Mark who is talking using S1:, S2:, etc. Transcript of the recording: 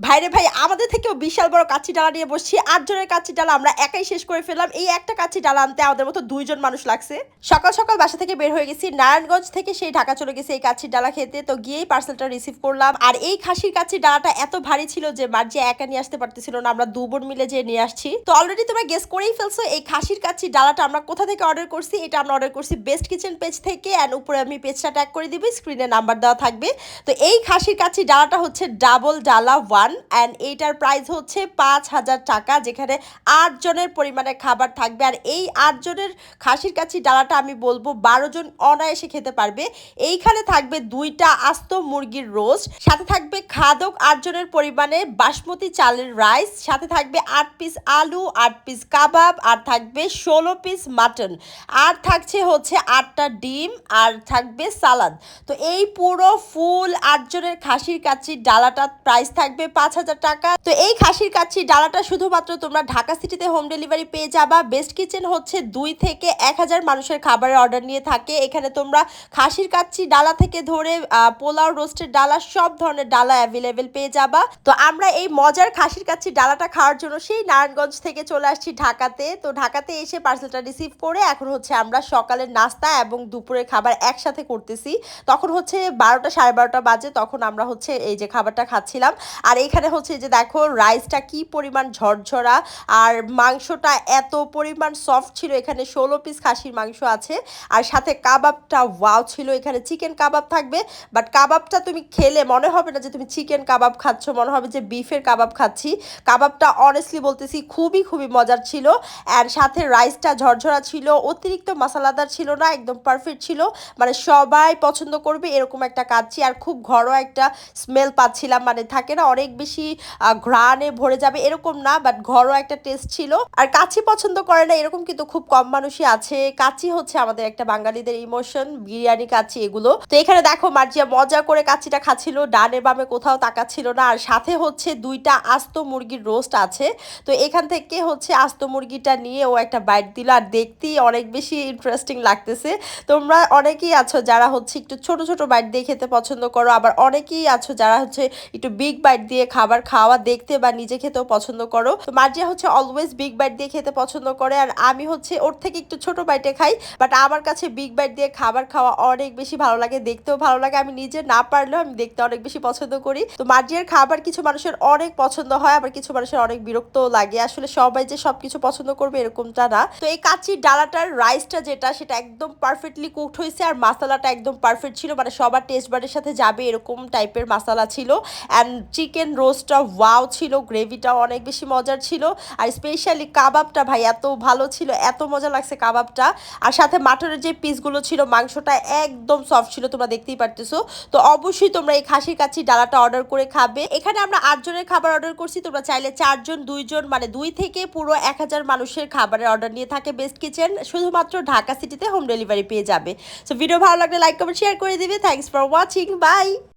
S1: ভাইরে ভাই, আমাদের থেকেও বিশাল বড় কাচ্চি ডালা নিয়ে বসছি। আটজনের কাচ্চি ডালা আমরা একাই শেষ করে ফেললাম। এই একটা কাচ্চি ডালা আনতে আমাদের মতো দুইজন মানুষ লাগছে। সকাল সকাল বাসা থেকে বের হয়ে গেছি। নারায়ণগঞ্জ থেকে সেই ঢাকা চলে গেছি এই কাচ্চির ডালা খেতে। তো গিয়েই পার্সেলটা রিসিভ করলাম। আর এই খাসির কাচ্চির ডালাটা এত ভারী ছিল যে মার্জি একা নিয়ে আসতে পারতেছিল না। আমরা দু বোন মিলে যে নিয়ে আসছি। তো অলরেডি তোমরা গেস করেই ফেলছো, এই খাসির কাচ্চির ডালাটা আমরা কোথা থেকে অর্ডার করছি? এটা আমরা অর্ডার করছি বেস্ট কিচেন পেজ থেকে। অ্যান্ড উপরে আমি পেজটা ট্যাগ করে দিবি স্ক্রিনে নাম্বার দেওয়া থাকবে। তো এই খাসির কাচ্চির ডালাটা হচ্ছে ডাবল ডালা ওয়ান অ্যান্ড এইটার প্রাইস হচ্ছে পাঁচ হাজার টাকা, যেখানে আটজনের পরিমাণে খাবার থাকবে। আর এই আটজনের খাসির কাছি ডালাটা আমি বলব, বারো জন অনায়াসে খেতে পারবে। এইখানে থাকবে দুইটা আস্ত মুরগির রোস্ট সাথে থাকবে খাদক আটজনের পরিমাণে বাসমতি চালের রাইস সাথে থাকবে আট পিস আলু, আট পিস কাবাব, আর থাকবে ষোলো পিস মাটন আর থাকছে হচ্ছে আটটা ডিম, আর থাকবে সালাদ তো এই পুরো ফুল আটজনের খাসির কাচ্চির ডালাটার প্রাইস থাকবে পাঁচ হাজার টাকা। তো এই খাসির কাচ্চির ডালাটা শুধুমাত্র তোমরা ঢাকা সিটিতে হোম ডেলিভারি পেয়ে যাবা। বেস্ট কিচেন হচ্ছে দুই থেকে এক হাজার মানুষের খাবারের অর্ডার নিয়ে থাকে। এখানে তোমরা খাসির কাচ্চি ডালা থেকে ধরে পোলাও রোস্টের ডালা, সব ধরনের ডালা অ্যাভেলেবেল পেয়ে যাবা। তো আমরা এই মজার খাসির কাচ্চি ডালাটা খাওয়ার জন্য সেই নারায়ণগঞ্জ থেকে চলে আসছি ঢাকাতে। তো ঢাকাতে এসে পার্সেলটা রিসিভ করে এখন হচ্ছে আমরা সকালের নাস্তা এবং দুপুরের খাবার একসাথে করতেছি। তখন হচ্ছে বারোটা সাড়ে বারোটা বাজে, তখন আমরা হচ্ছে এই যে খাবারটা খাচ্ছিলাম। আর এইখানে হচ্ছে যে দেখো রাইসটা কি পরিমাণ ঝরঝরা, আর মাংসটা এত পরিমাণ সফট ছিল, এখানে ষোলো পিস খাসির মাংস আছে, আর সাথে কাবাবটা ওয়াও ছিল, এখানে চিকেন কাবাব থাকবে বাট কাবাবটা তুমি খেলে মনে হবে না যে তুমি চিকেন কাবাব খাচ্ছ, মনে হবে যে বিফের কাবাব খাচ্ছি। কাবাবটা অনেস্টলি বলতেছি খুবই খুবই মজার ছিল অ্যান্ড সাথে রাইসটা ঝরঝরা ছিল, অতিরিক্ত মশলাদার ছিল না, একদম পারফেক্ট ছিল মানে সবাই পছন্দ করবে এরকম একটা কাচ্ছি, আর খুব ঘরোয়া একটা স্মেল পাচ্ছিলাম মানে থাকে না অনেক বেশি ঘ্রাণে ভরে যাবে এরকম না বাট ঘরোয়া একটা টেস্ট ছিল। আর কাচ্চি পছন্দ করে না, এরকম কিন্তু খুব কম মানুষই আছে। কাচ্চি হচ্ছে আমাদের একটা বাঙালিদের ইমোশন বিরিয়ানি কাচ্চি এগুলো। তো এখানে দেখো, মার্জিয়া মজা করে কাচ্চিটা খাচ্ছিল, ডানে বামে কোথাও তাকাচ্ছিল না। আর সাথে হচ্ছে দুইটা আস্ত মুরগির রোস্ট আছে। তো এখান থেকে হচ্ছে আস্ত মুরগিটা নিয়ে ও একটা বাইট দিল। আর দেখতেই অনেক বেশি ইন্টারেস্টিং লাগতেছে। তোমরা অনেকেই আছো যারা হচ্ছে একটু ছোট ছোট বাইট দিয়ে খেতে পছন্দ করো। আবার অনেকেই আছো যারা হচ্ছে একটু বিগ বাইট দিয়ে খাবার খাওয়া দেখতে বা নিজে খেতেও পছন্দ করো। তো মার্জিয়া হচ্ছে অলওয়েজ বিগ বাইট দিয়ে খেতে পছন্দ করে আর আমি হচ্ছে ওর থেকে একটু ছোট বাইটে খাই বাট আমার কাছে বিগ বাইট দিয়ে খাবার খাওয়া অনেক বেশি ভালো লাগে, দেখতেও ভালো লাগে। আমি নিজে না পারলেও আমি দেখতে অনেক বেশি পছন্দ করি। তো মার্জিয়ার খাবার কিছু মানুষের অনেক পছন্দ হয়, আবার কিছু মানুষের অনেক বিরক্তও লাগে। আসলে সবাই যে সবকিছু পছন্দ করবে এরকমটা না। তো এই কাচির ডালাটার রাইসটা যেটা, সেটা একদম পারফেক্টলি কুকড হয়েছে আর মশলাটা একদম পারফেক্ট ছিল। মানে সবার টেস্ট বারের সাথে যাবে এরকম টাইপের মশলা ছিল। অ্যান্ড চিকেন রোস্টটা ওয়াও ছিল, গ্রেভিটাও অনেক বেশি মজার ছিল। আর স্পেশালি কাবাবটা ভাই এত ভালো ছিল, এত মজা লাগছে কাবাবটা। আর সাথে মাটনের যে পিসগুলো ছিল, মাংসটা একদম সফট ছিল, তোমরা দেখতেই পারতেছো। তো অবশ্যই তোমরা এই খাসির কাছি ডালাটা অর্ডার করে খাবে। এখানে আমরা আটজনের খাবার অর্ডার করছি, তোমরা চাইলে চারজন, দুইজন মানে দুই থেকে পুরো এক হাজার মানুষের খাবারের অর্ডার নিয়ে থাকে বেস্ট কিচেন শুধুমাত্র ঢাকা সিটিতে হোম ডেলিভারি পেয়ে যাবে। সো ভিডিও ভালো লাগলে লাইক কমেন্ট শেয়ার করে দিবে। Thanks for watching by